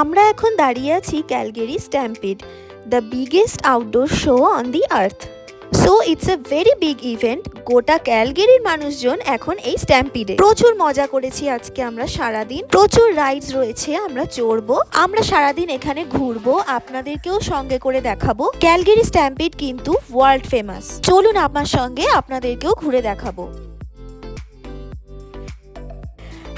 আমরা এখন দাঁড়িয়ে আছি Calgary Stampede the biggest outdoor show on the earth so it's a very big event গোটা ক্যালগেরির মানুষজন এখন এই স্ট্যাম্পিডে। প্রচুর মজা করেছি আজকে আমরা সারাদিন। প্রচুর রাইডস রয়েছে, আমরা চড়বো। আমরা সারাদিন এখানে ঘুরবো, আপনাদেরকেও সঙ্গে করে দেখাবো। ক্যালগেরি স্ট্যাম্পিড কিন্তু ওয়ার্ল্ড ফেমাস চলুন আমার সঙ্গে আপনাদেরকেও ঘুরে দেখাবো।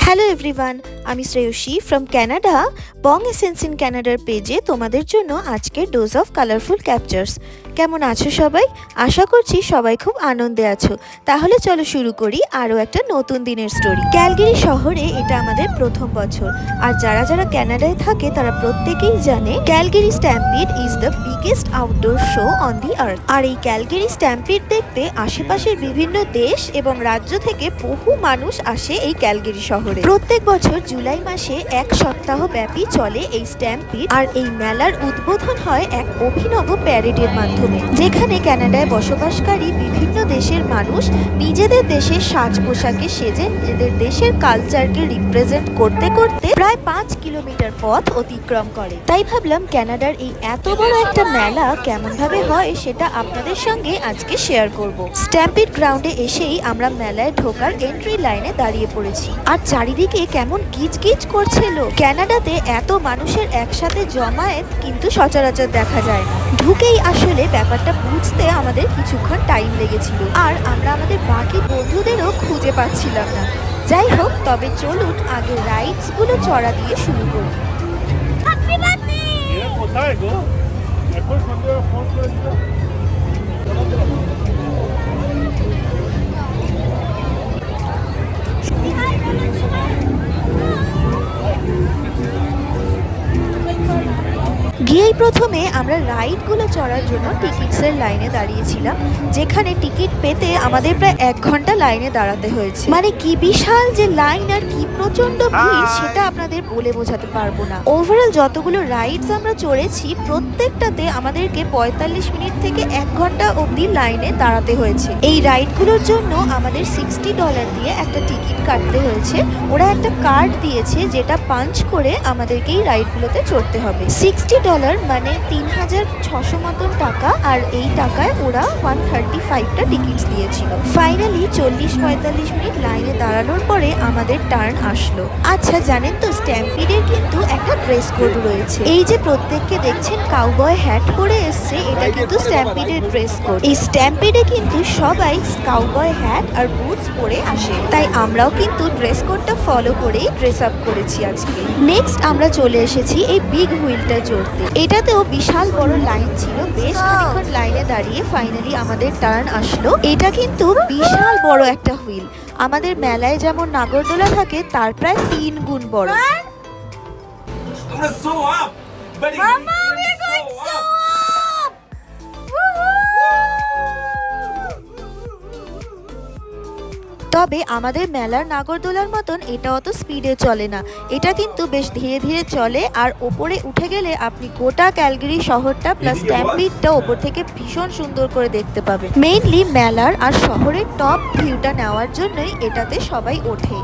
হ্যালো এভরিওয়ান আমি Shreyasi from Canada Bong Essence in ক্যানাডার পেজে তোমাদের জন্য আজকে ডোজ অফ কালারফুল ক্যাপচার্স কেমন আছো সবাই? আশা করছি সবাই খুব আনন্দে আছো। তাহলে চলো শুরু করি আরও একটা নতুন দিনের স্টোরি ক্যালগিরি শহরে এটা আমাদের প্রথম বছর। আর যারা যারা ক্যানাডায় থাকে, তারা প্রত্যেকেই জানে Calgary Stampede is the biggest outdoor show on the earth আর এই ক্যালগিরি স্ট্যাম্পিড দেখতে আশেপাশের বিভিন্ন দেশ এবং রাজ্য থেকে বহু মানুষ আসে এই ক্যালগিরি শহরে। প্রত্যেক বছর জুলাই মাসে এক সপ্তাহ ব্যাপী চলে এই স্ট্যাম্পিড। আর এই মেলার উদ্বোধন হয় এক অভিনব প্যারেডের মাধ্যমে। যেখানে কানাডায় বসবাসকারী বিভিন্ন দেশের মানুষ নিজেদের দেশের সাজ পোশাকে সেজে নিজেদের দেশের কালচারকে রিপ্রেজেন্ট করতে করতে প্রায় পাঁচ কিলোমিটার পথ অতিক্রম করে। তাই ভাবলাম কানাডার এই এত বড় একটা মেলা কেমন ভাবে হয় সেটা আপনাদের সঙ্গে আজকে শেয়ার করব। স্ট্যাম্পিড গ্রাউন্ডে এসেই আমরা মেলায় ঢোকার এন্ট্রি লাইনে দাঁড়িয়ে পড়েছি। আর চারিদিকে কেমন গিজ গিজ করছিল কানাডাতে এত মানুষের একসাথে জমায়েত কিন্তু সচরাচর দেখা যায় না। ঢুকেই আসলে ব্যাপারটা বুঝতে আমাদের কিছুক্ষণ টাইম লেগেছিল। আর আমরা আমাদের বাকি বন্ধুদেরও খুঁজে পাচ্ছিলাম না। যাই হোক তবে চলুন আগে রাইডসগুলো চড়া দিয়ে শুরু করি। Mira কোথায় গিয়েই প্রথমে আমরা রাইডগুলো চড়ার জন্য টিকিটসের লাইনে দাঁড়িয়েছিলাম যেখানে টিকিট পেতে আমাদের প্রায় এক ঘণ্টা লাইনে দাঁড়াতে হয়েছে। মানে কি বিশাল যে লাইন আর কি প্রচণ্ড ভিড় সেটা আপনাদের বলে বোঝাতে পারব না। ওভারঅল যতগুলো রাইডস আমরা চড়েছি প্রত্যেকটাতে আমাদেরকে পঁয়তাল্লিশ মিনিট থেকে এক ঘণ্টা অবধি লাইনে দাঁড়াতে হয়েছে। এই রাইডগুলোর জন্য আমাদের সিক্সটি ডলার দিয়ে একটা টিকিট কাটতে হয়েছে। ওরা একটা কার্ড দিয়েছে যেটা পাঞ্চ করে আমাদেরকে এই রাইডগুলোতে চড়তে হবে। সিক্সটি ডলার মানে তিন হাজার ছশো মতন টাকা আর এই টাকায় ওরা ওয়ান থার্টি ফাইভটা টিকিট দিয়েছিল। ফাইনালি চল্লিশ পঁয়তাল্লিশ মিনিট লাইনে দাঁড়ানোর পরে আমাদের টার্ন আসলো। আচ্ছা জানেন তো স্ট্যাম্পিডের কিন্তু একটা ড্রেস কোড রয়েছে। এই যে প্রত্যেককে দেখছেন কাউবয় হ্যাট পরে এসছে এটা কিন্তু স্ট্যাম্পিডের ড্রেস কোড এই স্ট্যাম্পিডে কিন্তু সবাই কাউবয় হ্যাট আর বুটস পরে আসে। তাই আমরাও কিন্তু ড্রেস কোডটা ফলো করেই ড্রেস আপ করেছি আজকে। নেক্সট আমরা চলে এসেছি এই বিগ হুইলটা এটাতেও বিশাল বড় লাইন ছিল। বেশ খানিকক্ষণ লাইনে দাঁড়িয়ে ফাইনালি আমাদের টার্ন আসলো। এটা কিন্তু বিশাল বড় একটা হুইল আমাদের মেলায় যেমন নাগরদোলা থাকে তার প্রায় তিন গুণ বড়। I'm gonna sew তবে আমাদের মেলার নাগরদোলার মতন এটা অত স্পিডে চলে না। এটা কিন্তু বেশ ধীরে ধীরে চলে আর ওপরে উঠে গেলে আপনি গোটা ক্যালগিরি শহরটা প্লাস ট্যাম্পিটটা ওপর থেকে ভীষণ সুন্দর করে দেখতে পাবেন মেইনলি মেলার আর শহরের টপ ভিউটা নেওয়ার জন্যই এটাতে সবাই ওঠে।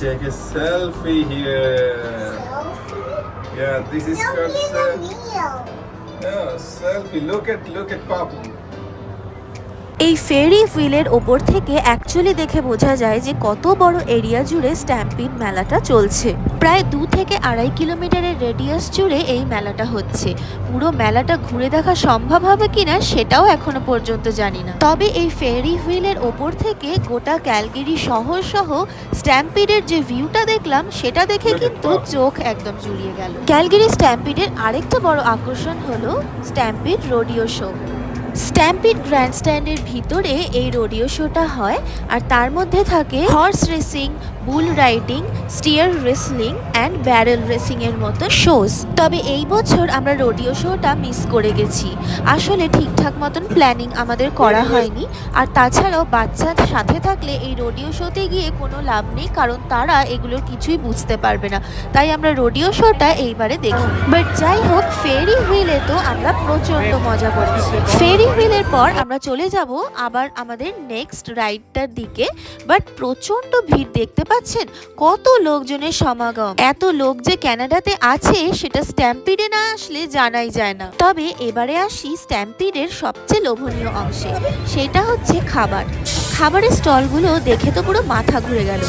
Take a selfie here. Selfie? Yeah, this is called selfie. Yeah, selfie. Look at look at Papu. এই ফেরি হুইলের ওপর থেকে অ্যাকচুয়ালি দেখে বোঝা যায় যে কত বড় এরিয়া জুড়ে স্ট্যাম্পিড মেলাটা চলছে। প্রায় দু থেকে আড়াই কিলোমিটারের রেডিয়াস জুড়ে এই মেলাটা হচ্ছে। পুরো মেলাটা ঘুরে দেখা সম্ভব হবে কিনা সেটাও এখনও পর্যন্ত জানি না। তবে এই ফেরি হুইলের ওপর থেকে গোটা ক্যালগেরি শহর সহ স্ট্যাম্পিডের যে ভিউটা দেখলাম সেটা দেখে কিন্তু চোখ একদম জুড়িয়ে গেল। ক্যালগেরি স্ট্যাম্পিডের আরেকটা বড় আকর্ষণ হলো স্ট্যাম্পিড রোডিও শো স্ট্যাম্পিড গ্র্যান্ডস্ট্যান্ডের ভিতরে এই রোডিও শোটা হয় আর তার মধ্যে থাকে horse racing, bull riding, steer wrestling and barrel racing এর মতো শোজ। তবে এই বছর আমরা রোডিও শোটা মিস করে গেছি। আসলে ঠিকঠাক মতন প্ল্যানিং আমাদের করা হয়নি। আর তাছাড়াও বাচ্চার সাথে থাকলে এই রোডিও শোতে গিয়ে কোনো লাভ নেই, কারণ তারা এগুলোর কিছুই বুঝতে পারবে না। তাই আমরা রোডিও শোটা এইবারে দেখি। বাট যাই হোক, ফেরি হুইলে তো আমরা প্রচণ্ড মজা করেছি। ফেরি হুইলের পর আমরা চলে যাব আবার আমাদের নেক্সট রাইডটার দিকে। বাট প্রচণ্ড ভিড় দেখতে পাচ্ছেন কত লোকজনের সমাগম। এত লোক যে ক্যানাডাতে আছে সেটা স্ট্যাম্পিডে না আসলে জানাই যায় না। তবে এবারে আসি স্ট্যাম্পিডের সবচেয়ে লোভনীয় অংশে, সেটা হচ্ছে খাবার। খাবারের স্টলগুলো দেখে তো পুরো মাথা ঘুরে গেল।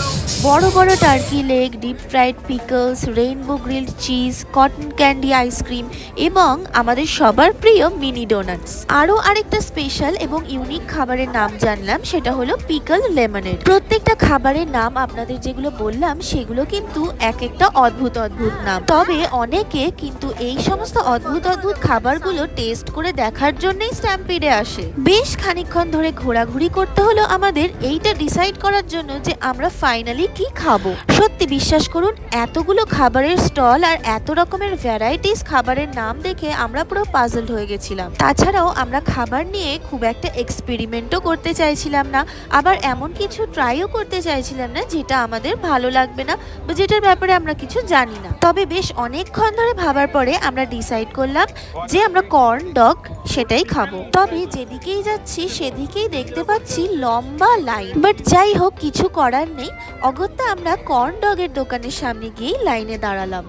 বড় বড় turkey leg deep fried pickles rainbow grilled cheese cotton candy ice cream এবং আমাদের সবার প্রিয় মিনি ডোনাটস আরও আরেকটা স্পেশাল এবং ইউনিক খাবারের নাম জানলাম, সেটা হলো পিকল লেমনের প্রত্যেকটা খাবারের নাম আপনাদের যেগুলো বললাম, সেগুলো কিন্তু এক একটা অদ্ভুত অদ্ভুত নাম। তবে অনেকে কিন্তু এই সমস্ত অদ্ভুত অদ্ভুত খাবারগুলো টেস্ট করে দেখার জন্যই স্ট্যাম্পিডে আসে। বেশ খানিকক্ষণ ধরে ঘোরাঘুরি করতে হলো আমাদের এইটা ডিসাইড করার জন্য যে আমরা ফাইনালি কি খাব। সত্যি বিশ্বাস করুন, এতগুলো খাবারের স্টল আর এত রকমের ভ্যারাইটিস খাবারের নাম দেখে আমরা পুরো পাজলড হয়ে গেছিলাম। তাছাড়াও আমরা খাবার নিয়ে খুব একটা এক্সপেরিমেন্টও করতে চাইছিলাম না, আবার এমন কিছু ট্রাইও করতে চাইছিলাম না যেটা আমাদের ভালো লাগবে না বা যেটার ব্যাপারে আমরা কিছু জানি না। তবে বেশ অনেকক্ষণ ধরে ভাবার পরে আমরা ডিসাইড করলাম যে আমরা কর্ন ডগ সেটাই খাব। তবে যেদিকেই যাচ্ছি, সেদিকেই দেখতে পাচ্ছি লম্বা লাইন। বাট যাই হোক কিছু করার নেই। অগত্যা আমরা কর্ন ডগের দোকানের সামনে গিয়েই লাইনে দাঁড়ালাম।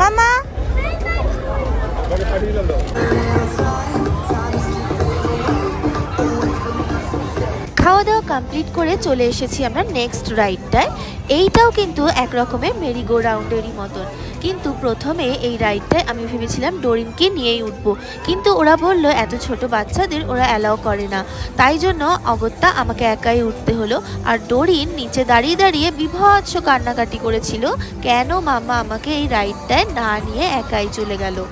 মামা। খাওয়া দাওয়া কমপ্লিট করে চলে এসেছি আমরা নেক্সট রাইডটায় এইটাও কিন্তু এক রকমের মেরিগো রাউন্ডেরই মতন। কিন্তু প্রথমে এই রাইডটায় আমি ভেবেছিলাম ডোরিনকে নিয়েই উঠবো। কিন্তু ওরা বলল, এত ছোট বাচ্চাদের ওরা অ্যালাও করে না। তাই জন্য অগত্যা আমাকে একাই উঠতে হলো। আর ডোরিন নিচে দাঁড়িয়ে দাঁড়িয়ে বিভৎস কান্নাকাটি করেছিল, কেন মামা আমাকে এই রাইডটায় না নিয়ে একাই চলে গেল?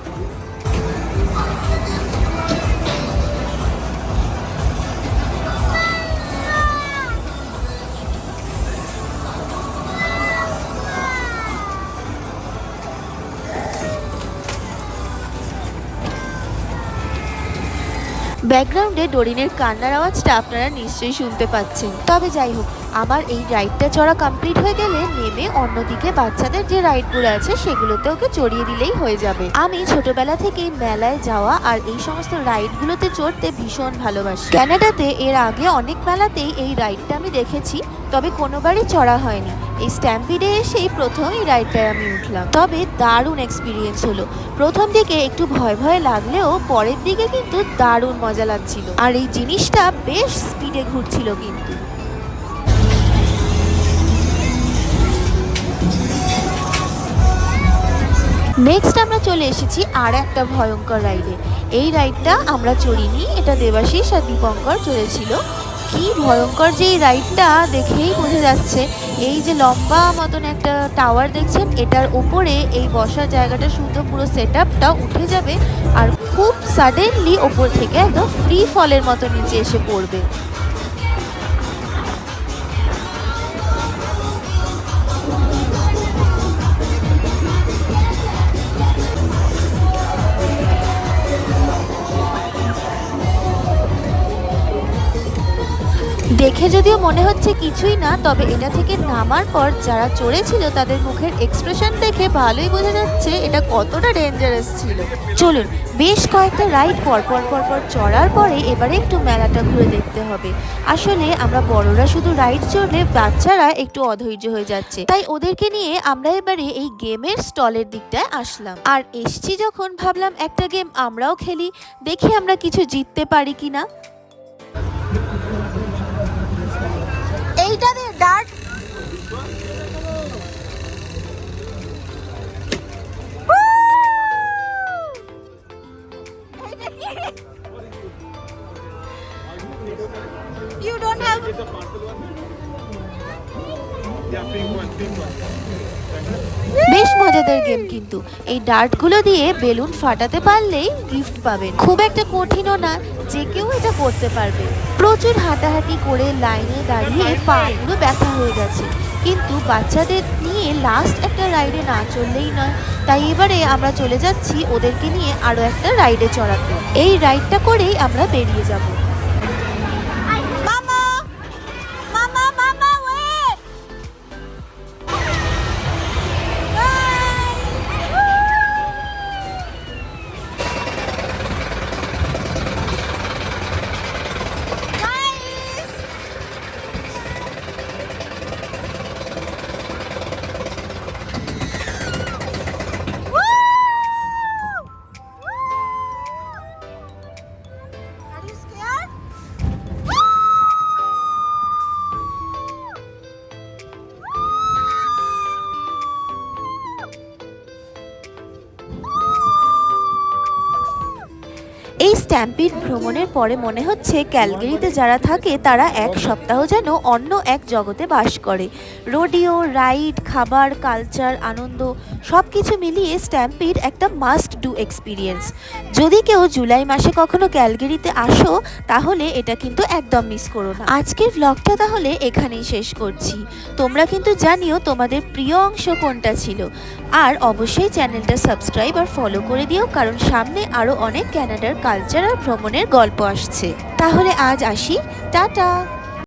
ব্যাকগ্রাউন্ডে ডোরিনের কান্নার আওয়াজটা আপনারা নিশ্চয়ই শুনতে পাচ্ছেন। তবে যাই হোক, আমার এই রাইডটা চড়া কমপ্লিট হয়ে গেলে নেমে অন্যদিকে বাচ্চাদের যে রাইডগুলো আছে সেগুলোতে ওকে চড়িয়ে দিলেই হয়ে যাবে। আমি ছোটবেলা থেকেই মেলায় যাওয়া আর এই সমস্ত রাইডগুলোতে চড়তে ভীষণ ভালোবাসি। ক্যানাডাতে এর আগে অনেক মেলাতেই এই রাইডটা আমি দেখেছি, তবে কোনোবারই চড়া হয়নি। এই স্ট্যাম্পিডে এসেই প্রথম এই রাইডটায় আমি উঠলাম। তবে দারুণ এক্সপিরিয়েন্স হলো। প্রথম দিকে একটু ভয় ভয় লাগলেও পরের দিকে কিন্তু দারুণ মজা লাগছিল। আর এই জিনিসটা বেশ স্পিডে ঘুরছিল কিন্তু। নেক্সট আমরা চলে এসেছি আর একটা ভয়ঙ্কর রাইডে। এই রাইডটা আমরা চড়িনি, এটা দেবাশিস আর দীপঙ্কর চড়েছিল। কি ভয়ঙ্কর যে এই রাইডটা দেখেই বোঝা যাচ্ছে এই যে লম্বা মতন একটা টাওয়ার দেখছেন, এটার ওপরে এই বসার জায়গাটা শুধু পুরো সেট আপটা উঠে যাবে আর খুব সাডেনলি ওপর থেকে একদম ফ্রি ফলের মতো নিচে এসে পড়বে। দেখে যদিও মনে হচ্ছে কিছুই না, তবে এটা থেকে নামার পর যারা চড়েছিল তাদের মুখের এক্সপ্রেশন দেখে ভালোই বোঝা যাচ্ছে এটা কতটা ডেঞ্জারাস ছিল। চলুন, বেশ কয়েকটা রাইড পর পর পর পর চড়ার পরে এবারে একটু মেলাটা ঘুরে দেখতে হবে। আসলে আমরা বড়রা শুধু রাইড চড়লে বাচ্চারা একটু অধৈর্য হয়ে যাচ্ছে। তাই ওদেরকে নিয়ে আমরা এবারে এই গেমের স্টলের দিকটায় আসলাম। আর এসছি যখন ভাবলাম একটা গেম আমরাও খেলি, দেখি আমরা কিছু জিততে পারি কিনা। এইটা দে ডার্ট You don't have বেশ মজাদার গেম কিন্তু। এই ডার্টগুলো দিয়ে বেলুন ফাটাতে পারলেই গিফট পাবেন। খুব একটা কঠিনও না, যে কেউ এটা করতে পারবে। প্রচুর হাঁটাহাঁটি করে লাইনে দাঁড়িয়ে পাগুলো ব্যথা হয়ে গেছে। কিন্তু বাচ্চাদের নিয়ে লাস্ট একটা রাইডে না চললেই নয়। তাই এবারে আমরা চলে যাচ্ছি ওদেরকে নিয়ে আরও একটা রাইডে চড়াতে। এই রাইডটা করেই আমরা বেরিয়ে যাব। স্ট্যাম্পিড ভ্রমণের পরে মনে হচ্ছে ক্যালগেরিতে যারা থাকে তারা এক সপ্তাহ যেন অন্য এক জগতে বাস করে। রোডিও, রাইড, খাবার, কালচার, আনন্দ সব কিছু মিলিয়ে স্ট্যাম্পিড একটা মাস্ট ডু এক্সপিরিয়েন্স যদি কেউ জুলাই মাসে কখনো ক্যালগেরিতে আসো, তাহলে এটা কিন্তু একদম মিস করো না। আজকের ব্লগটা তাহলে এখানেই শেষ করছি। তোমরা কিন্তু জানিও তোমাদের প্রিয় অংশ কোনটা ছিল। আর অবশ্যই চ্যানেলটা সাবস্ক্রাইব আর ফলো করে দিও, কারণ সামনে আরও অনেক ক্যানাডার কালচার আর ভ্রমণের গল্প আসছে। তাহলে আজ আসি। টাটা!